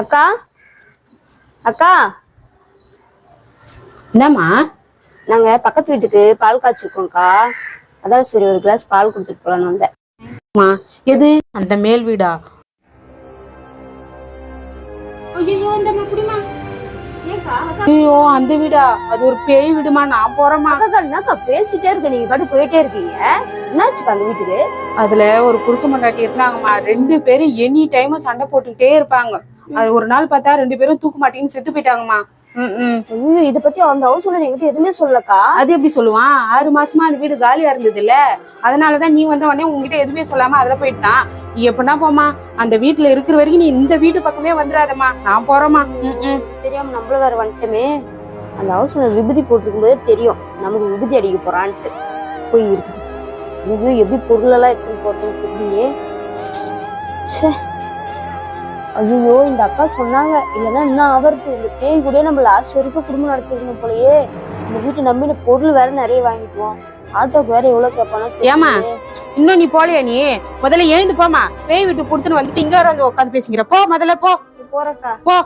அக்கா? அக்கா? என்னம்மா? நாங்க பக்கத்து வீட்டுக்கு பால் காய்ச்சிருக்கோம்க்கா. அதான் சரி ஒரு கிளாஸ் பால் கொடுத்துட்டு போலான்னு வந்தேன். அம்மா எது? அந்த மேல் வீடா? ஐயோ அந்த வீடா? அது ஒரு பேய் வீடுமா? நான் அக்கா என்னக்கா பேசிட்டே இருக்க? நீங்க பாட்டு போயிட்டே இருக்கீங்க. என்னாச்சுக்கா அந்த வீட்டுக்கு? அதுல ஒரு புருஷ மண்டாட்டி இருந்தாங்கம்மா. ரெண்டு பேரும் எனி டைமும் சண்டை போட்டுக்கிட்டே இருப்பாங்க. அது ஒரு நாள் பார்த்தா ரெண்டு பேரும் தூக்கு மாட்டேன்னு செத்து போயிட்டாங்கம்மா. இத பத்தி அந்த ஹவுஸ் ஓனர் என்கிட்ட எதுவுமே சொல்லக்கா அது எப்படி சொல்லுவான்? ஆறு மாசமா அந்த வீடு காலியா இருந்தது இல்ல அதனாலதான் நீ வந்த உடனே உங்ககிட்ட எதுவுமே சொல்லாம அதுல போயிட்டான். நீ எப்படின்னா போமா அந்த வீட்டுல இருக்கிற வரைக்கும் நீ இந்த வீட்டு பக்கமே வந்துடாதம்மா. நான் போறேம்மா. தெரியாம நம்மள வேற வந்துட்டோமே. அந்த ஹவுஸ் ஓனர் விபூதி போட்டிருக்கும் போதே தெரியும். நமக்கு விபூதி அடிக்க போறான்ட்டு. போய் இருக்குது. ஐயோ எப்படி பொருளெல்லாம் எடுத்துட்டு போறதுன்னு தெரியலையே. ச்சே. ஐயோ இந்த அக்கா சொன்னாங்க. இல்லைன்னா என்ன ஆவறது? இந்த பேய் கூட நம்ம லாஸ்ட் வரைக்கும் குடும்பம் நடத்திருக்கணும் போலயே. இந்த வீட்டு நம்பி இந்த பொருள் வேற நிறைய வாங்கிக்குவோம். ஆட்டோக்கு வேற எவ்வளவு கேட்பானோ? தெரியலையே. இன்னும் நீ போலையா நீ? முதல்ல எழுந்து போமா பேய் வீட்டுக்கு கொடுத்துன்னு வந்துட்டு இங்க வந்து உட்காந்து பேசிக்கிற. போ முதல்ல போ. போறக்கா. போ.